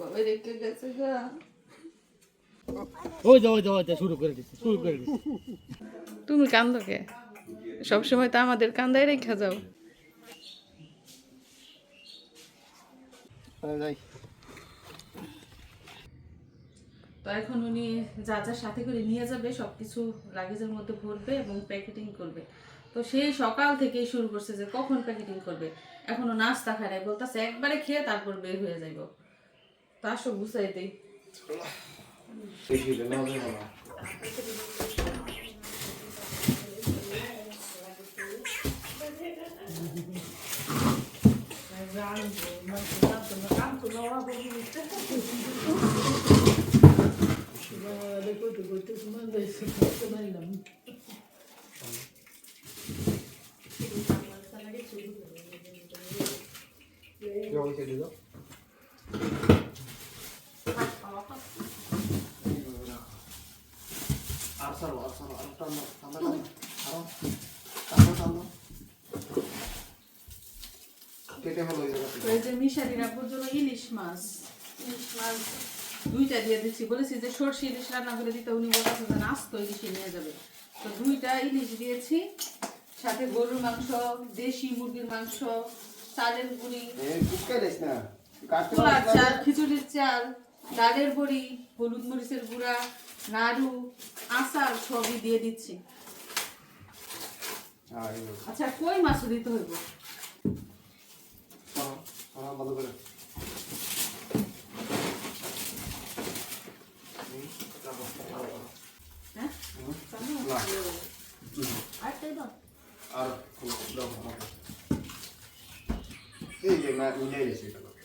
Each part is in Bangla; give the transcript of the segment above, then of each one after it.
বাবা রেখে গেছে গা। ওই যা ওই যা ওই যা শুরু করে দিচ্ছে শুরু করে দিচ্ছে। তুমি কান্দো কে? সবসময় তো আমাদের কান্দায় রেখা যাও। তো এখন উনি যা যা সাথে করে নিয়ে যাবে সব কিছু লাগেজের মধ্যে ভরবে এবং প্যাকেটিং করবে। তো সেই সকাল থেকেই শুরু করছে যে কখন প্যাকেটিং করবে। এখনও নাস্তা খায় নাই বলতেছে একবারে খেয়ে তারপর বের হয়ে যাইব। তো আসো গুছাই দেই আর সারো আর সারো আর টানো টানো টানো টানো টানো কেটে হলো এই যে মিশারি জন্য ইলিশ মাছ। ইলিশ মাছ দুইটা দিয়ে দিচ্ছি। বলেছি যে সর্ষে ইলিশ রান্না করে দিতে উনি বলতেছে যে আস্ত ইলিশে নিয়ে যাবে। তো দুইটা ইলিশ দিয়েছি। সাথে গরুর মাংস দেশি মুরগির মাংস চালের গুঁড়ি চাল খিচুড়ির চাল ডালের বড়ি হলুদ মরিচের গুঁড়া নাড়ু আচার সবই দিয়ে দিচ্ছি। আচ্ছা কই মাছ দিতে হইব? সরো সরো বন্ধ করে হুম, রাখো, রাখো, রাখো। হ্যাঁ হুম, জানো? না। আরেকটাই দাও আর কোনো দাও আমাকে। এই যে না মিলাই গেছে এটা তোকে।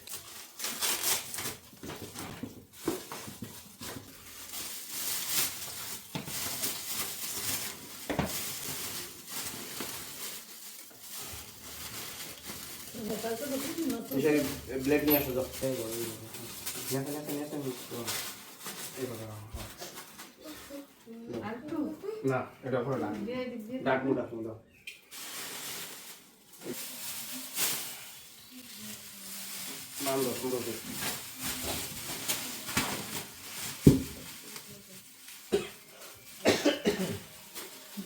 মিশারি, এ, ব্লেড নিয়ে আসো যাও। না এটা ভালো না। ডাকমু ডাকমু দাও দাও সুন্দর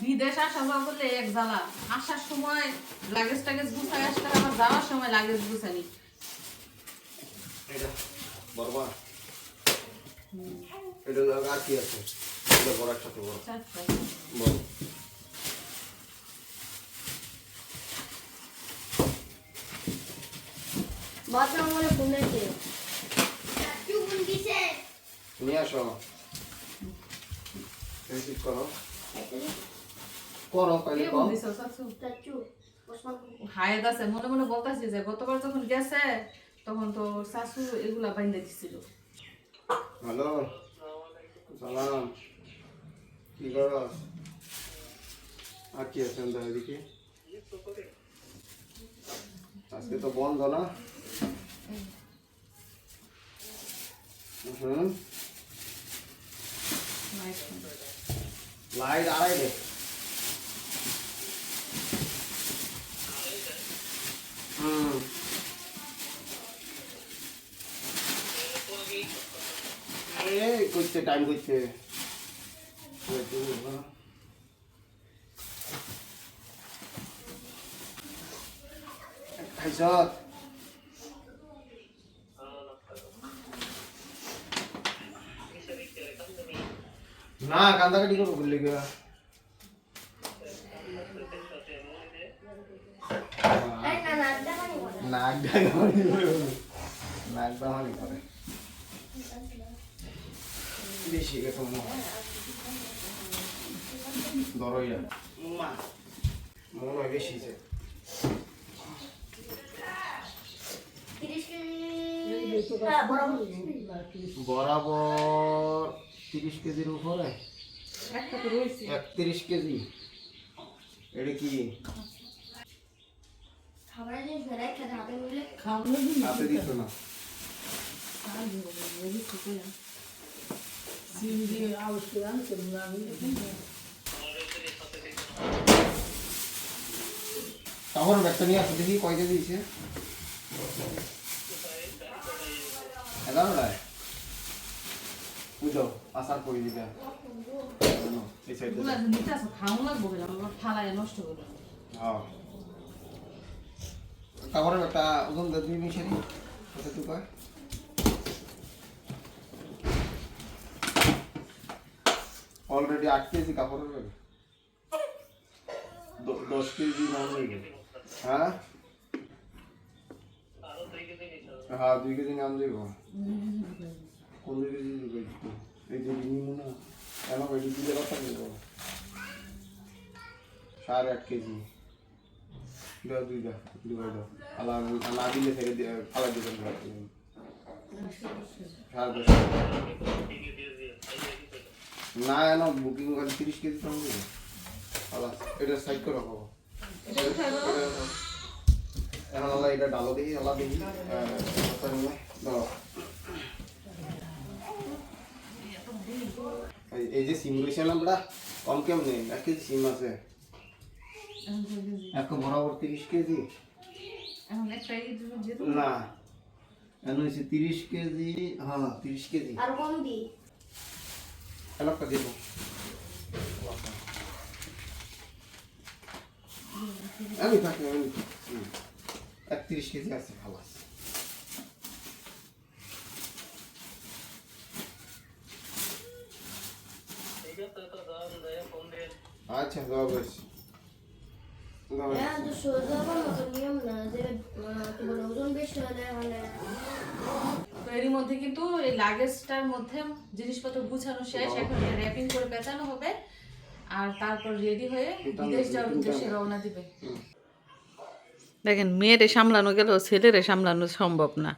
বিদেশ আসা যাওয়া করলে এক জ্বালা। আসার সময় লাগেজ টাগেজ গুছাই আসতে আবার যাওয়ার সময় লাগেজ গুছানি বরবা এটা আর কি আছে? এটা বড় সাথে বড়। চারটা বড়। বাথরুম করে ঘুমেছে নিয়ে আসো। রিসিভ করো। করো পাইলে কম চাচু? হায়াত আছে মনে মনে বলতাছি যে গতবার যখন গেছে তখন তো শাশু এগুলা বাইন্দা দিছিল। হ্যালো? সালাম। কি করো আর কি আছেন দা এদিকে? আজকে তো বন্ধ না? হুম। লাইট আড়াই দে। হুম। করছে টাইম করছে খাইছ না কান্দাকাটি করব বললে গিয়া নাক করে। নাক ডাকানি করে। বেশি গেছে মনে হয় মনে হয় বেশি কেজি। হ্যাঁ বরাবর। তিরিশ কেজির উপরে? একটা তো একত্রিশ কেজি। এটা কি? খাবারের জিনিস ভেড়াই মিলে হাতে দিত না তাহলে ব্যাগটা নিয়ে আসো, দেখি কয় কেজি দিয়েছে। এগারোটায় বুঝো, আসার পরে দিবে। এই সাইডে এগুলো যে নিতে আসো খাওয়া লাগবো কেন আমার ফালায় নষ্ট করবে হ্যাঁ কাপড়ের একটা ওজন দে দুই মিশারি কত তুই কয় অলরেডি আট কেজি কাপড়ের ব্যাগ দ- দশ কেজি হয়ে হ্যাঁ? দুই কেজি নাম দেব কোন দুই কেজি এই যে নিমু না কেন এটি দিলে কথা দেব সাড়ে আট কেজি। দাও, দুই দাও দুই দাও। আলা না দিলে থেকে ফালা দিবেন। সাড়ে দশ না এনো বুকিং করে তিরিশ কেজি কম দেবে আলা এটা সাইড করে রাখো এখন আল্লাহ এটা ডালো দেখি আল্লাহ দেখি। দাও এই- যে সিম রয়েছে না আমরা কম কেমন এক কেজি সিম আছে। এক বরাবর তিরিশ কেজি? না এখন হয়েছে তিরিশ কেজি হ্যাঁ তিরিশ কেজি। আর কম দি একটা দেব আমি থাকি আমি হুম। এক তিরিশ কেজি আছে ভালো আছে আচ্ছা দাও বেশ দাও বেশ। হ্যাঁ তো সোজা কোনো নিয়ম না যে কি বলে ওজন বেশি হলে তো এরই মধ্যে কিন্তু এই লাগেজটার মধ্যে জিনিসপত্র গুছানো শেষ এখন র্যাপিং করে পেঁচানো হবে। আর তারপর রেডি হয়ে বিদেশ যাওয়ার উদ্দেশ্যে রওনা দিবে। দেখেন মেয়েরে সামলানো গেল ছেলেরে সামলানো সম্ভব না।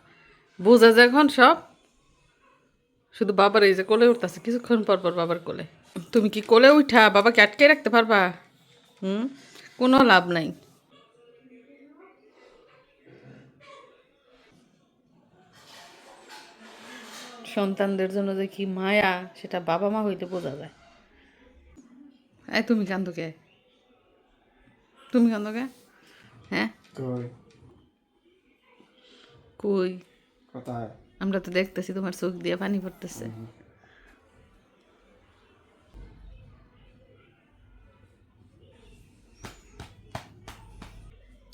বোঝা যায় এখন সব শুধু বাবার এই যে কোলে উঠতেছে কিছুক্ষণ পর পর বাবার কোলে। তুমি কি কোলে উঠা? বাবাকে আটকে রাখতে পারবা? হুম? কোনো লাভ নাই। সন্তানদের জন্য যে কি মায়া সেটা বাবা মা হইতে বোঝা যায়। এই তুমি কান্দো কে? তুমি কান্দো কে? হ্যাঁ? কই? কই? কোথায়? আমরা তো দেখতেছি তোমার চোখ দিয়ে পানি পড়তেছে।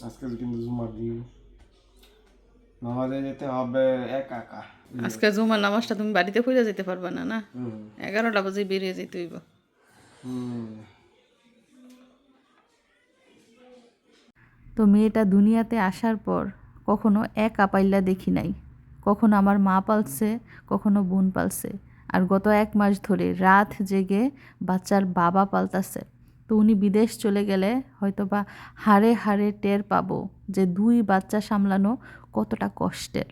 আজকে কিন্তু জুমার দিন নামাজে যেতে হবে একা একা। আজকে জুমার নামাজটা তুমি বাড়িতে পড়ে যেতে পারবা না না? এগারোটা বাজে বেরিয়ে যেতে হইব। তো মেয়েটা দুনিয়াতে আসার পর কখনো এক আপাইল্লা দেখি নাই। কখনো আমার মা পালছে কখনো বোন পালছে। আর গত এক মাস ধরে রাত জেগে বাচ্চার বাবা পালতাছে। তো উনি বিদেশ চলে গেলে হয়তো বা হাড়ে হাড়ে টের পাবো যে দুই বাচ্চা সামলানো কতটা কষ্টের।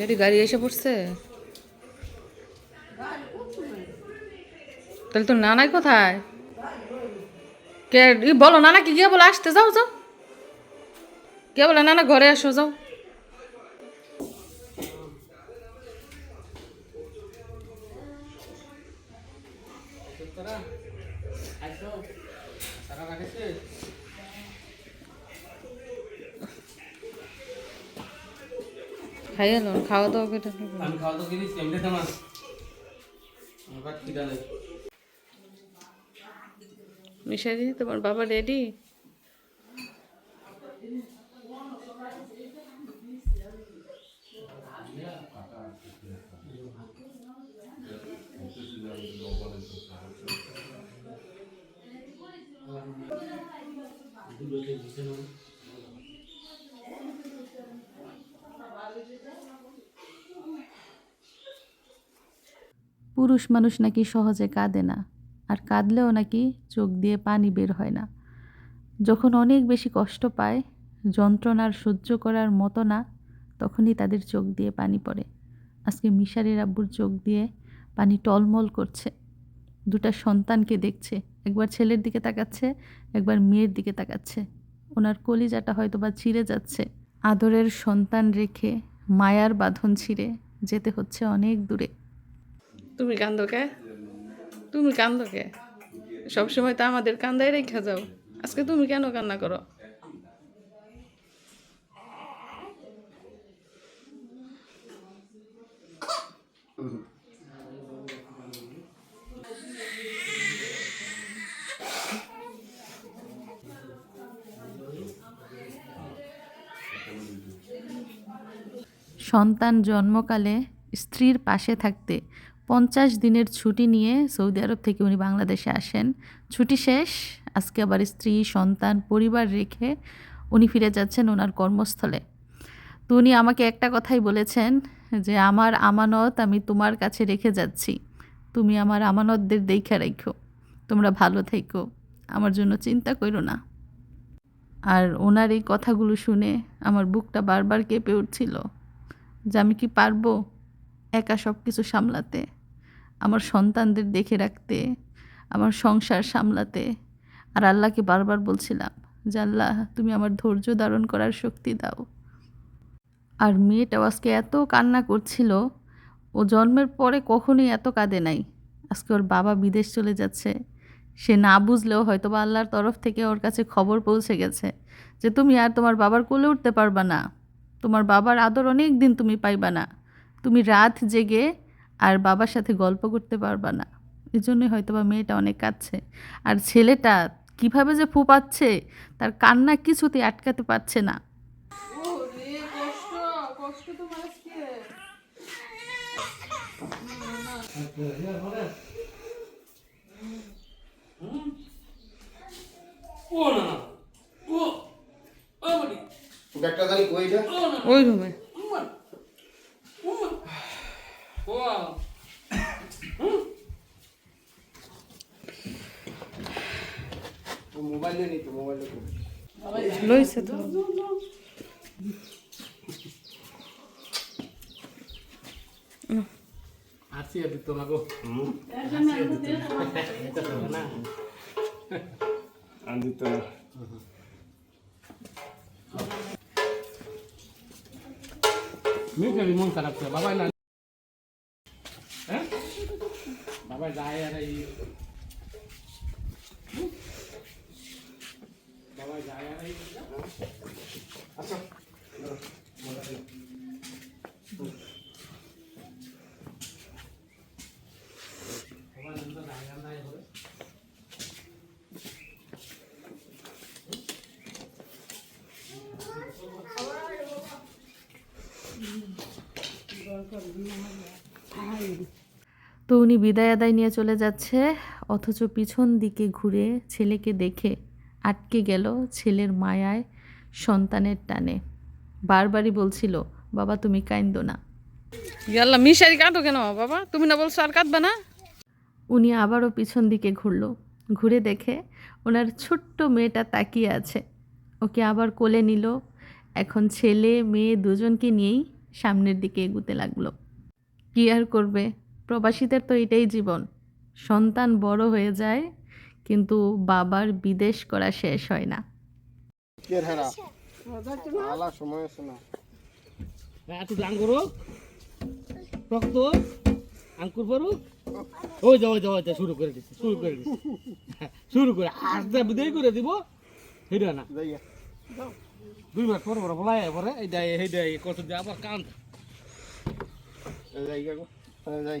মিশারি গাড়ি এসে পড়ছে? তাহলে তোর নানাই কোথায়? কে বলো, নানা কি, গিয়ে বলে, আসতে যাও যাও। কে বলে, নানা ঘরে আসো, যাও। খাই লো খাওয়া দাওয়া কেটে আমি খাওয়া দাওয়া কেমনে তোমার আমার খিদা নেই মিশারি তোমার বাবা রেডি পুরুষ মানুষ নাকি সহজে কাঁদে না, আর কাঁদলেও নাকি চোখ দিয়ে পানি বের হয় না। যখন অনেক বেশি কষ্ট পায়, যন্ত্রণার সহ্য করার মতো না, তখনই তাদের চোখ দিয়ে পানি পড়ে। আজকে মিশারির আব্বুর চোখ দিয়ে পানি টলমল করছে। দুটা সন্তানকে দেখছে, একবার ছেলের দিকে তাকাচ্ছে, একবার মেয়ের দিকে তাকাচ্ছে। ওনার কলিজাটা হয়তো বা ছিঁড়ে যাচ্ছে। আদরের সন্তান রেখে মায়ার বাঁধন ছিঁড়ে যেতে হচ্ছে অনেক দূরে। তুমি কান্দো কে? তুমি কান্দো কে? সবসময় তো আমাদের কান্দাই রেখা যাও। আজকে তুমি কেন কান্না করো? সন্তান জন্মকালে স্ত্রীর পাশে থাকতে পঞ্চাশ দিনের ছুটি নিয়ে সৌদি আরব থেকে উনি বাংলাদেশে আসেন। ছুটি শেষ, আজকে আবার স্ত্রী, সন্তান, পরিবার রেখে উনি ফিরে যাচ্ছেন ওনার কর্মস্থলে। তো উনি আমাকে একটা কথাই বলেছেন যে, আমার আমানত আমি তোমার কাছে রেখে যাচ্ছি। তুমি আমার আমানতদের দেখা রাখো। তোমরা ভালো থেকো। আমার জন্য চিন্তা করো না। আর ওনার এই কথাগুলো শুনে আমার বুকটা বারবার কেঁপে উঠছিল যে, আমি কি পারব একা সব কিছু সামলাতে? আমার সন্তানদের দেখে রাখতে, আমার সংসার সামলাতে। আর আল্লাহকে বারবার বলছিলাম যে, আল্লাহ, তুমি আমার ধৈর্য ধারণ করার শক্তি দাও। আর মেয়েটাও আজকে এত কান্না করছিল, ও জন্মের পরে কখনোই এত কাঁদে নাই। আজকে ওর বাবা বিদেশ চলে যাচ্ছে। সে না বুঝলেও হয়তো বা আল্লাহর তরফ থেকে ওর কাছে খবর পৌঁছে গেছে যে, তুমি আর তোমার বাবার কোলে উঠতে পারবা না। তোমার বাবার আদর অনেক দিন তুমি পাইবা না। তুমি রাত জেগে আর বাবার সাথে গল্প করতে পারবা না এই জন্যই হয়তো বা মেয়েটা অনেক কাঁদছে আর ছেলেটা কীভাবে যে ফুপাচ্ছে তার কান্না কিছুতেই আটকাতে পারছে না ওই রুমে ও ও মোবাইলে নি তো মোবাইলে কই লইছে তো আসি আদি তোমাকে না আন্দি তো মেয়েটারই মন খারাপ করে বাবাই না হ্যাঁ বাবাই যায় আর এই বাবাই যায় আর এই আচ্ছা বাবাই নন্দা যায় আর নাই হবে তো উনি বিদায় আদায় নিয়ে চলে যাচ্ছে অথচ পিছন দিকে ঘুরে ছেলেকে দেখে আটকে গেল ছেলের মায়ায় সন্তানের টানে। বারবারই বলছিল বাবা তুমি কাইন্দো না। ইয়াল্লা মিশারি কাঁদো কেন বাবা? তুমি না বলছো আর কাঁদবা না? উনি আবারও পিছন দিকে ঘুরল ঘুরে দেখে ওনার ছোট্ট মেয়েটা তাকিয়ে আছে। ওকে আবার কোলে নিল এখন ছেলে মেয়ে দুজনকে নিয়েই সামনের দিকে এগুতে লাগল। কী আর করবে? প্রবাসীদের তো এটাই জীবন। সন্তান বড় হয়ে যায় কিন্তু বাবার বিদেশ করা শেষ হয় না। কে হেরা? আলা সময় আছে না। একটু আঙ্গুর রক্ত আঙ্কুর পড়ুক ওই যাও ওই যাও ওই শুরু করে দিচ্ছে শুরু করে দিচ্ছে শুরু করে দেরি করে দিব হেডা না। দুই মাস পর পর বলাই পরে এই দেয় এই দেয় কত দিয়ে আবার কান। যাই যাই।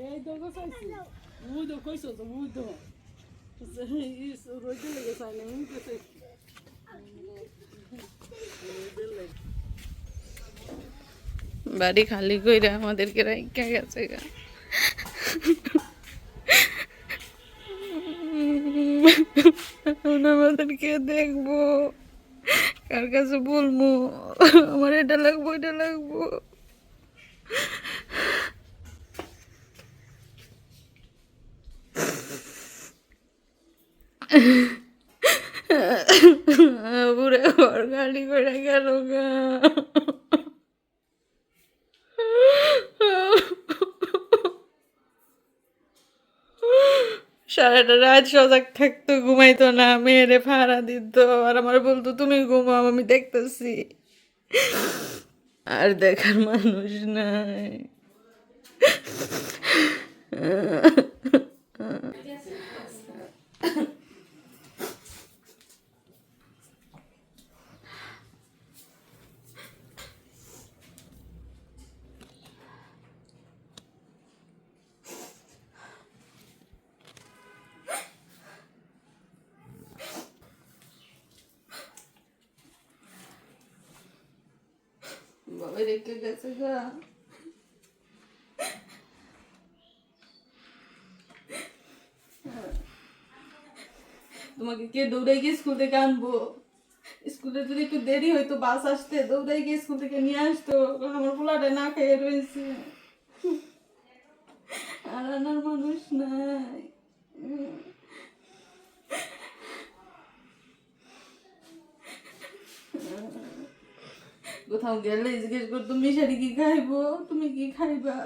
এই তো কইছি রোজ লেগে সাইলে বাড়ি খালি কইরা আমাদেরকে রাইখা গেছে গা। এখন আমাদেরকে দেখব। কার কাছে বলব? আমার এটা লাগবো এটা লাগবো পুরে ঘর খালি করে গেল গা সারাটা রাত সজাগ থাকতো, ঘুমাইতো না, মেয়েরে ফাড়া দিত, আর আমার বলতো, তুমি ঘুমাও, আমি দেখতেছি। আর দেখার মানুষ নাই। বাবা রেখে গেছে গা। তোমাকে কে দৌড়াই গিয়ে স্কুল থেকে আনব? স্কুলে যদি একটু দেরি হইতো, বাস আসতে দৌড়াই গিয়ে স্কুল থেকে নিয়ে আসতো, কারণ আমার পোলাটা না খেয়ে রয়েছে। আর আনার মানুষ নাই। কোথাও গেলে জিজ্ঞেস করতো মিশারি কি খাইবো? তুমি কি খাইবা?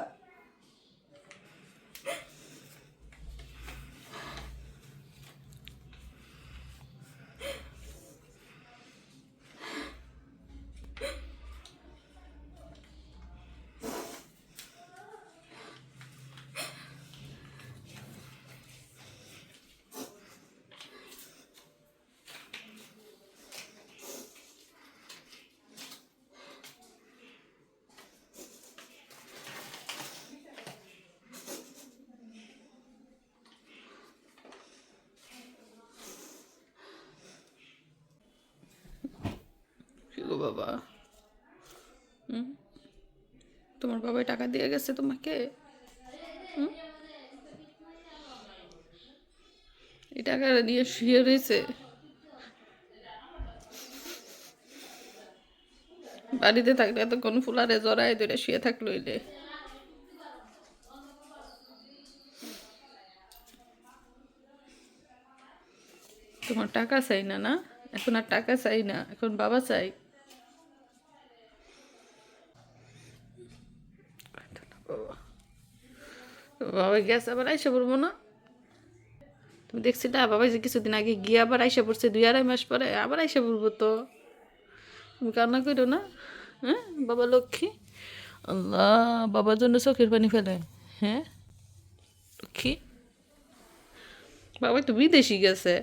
বাবা। হুম? তোমার বাবাই টাকা দিয়ে গেছে তোমাকে? হুম? এই টাকা দিয়ে শুয়ে রয়েছে। বাড়িতে থাকলে এত কোন ফুলারে জড়ায় ধরে শুয়ে থাকল এলে তোমার টাকা চাই না না? এখন আর টাকা চাই না, এখন বাবা চাই। বাবা গেছে, আবার আইসা পড়ব না। তুমি দেখছি, না, বাবা যে কিছুদিন আগে গিয়ে আবার আইসা পড়ছে, দুই আড়াই মাস পরে আবার আইসা পড়ব তো। তুমি কান্না করো না হ্যাঁ? বাবা লক্ষ্মী? আল্লাহ, বাবার জন্য চোখের পানি ফেলে হ্যাঁ? লক্ষ্মী? বাবা, তুমি দেশি গেছে?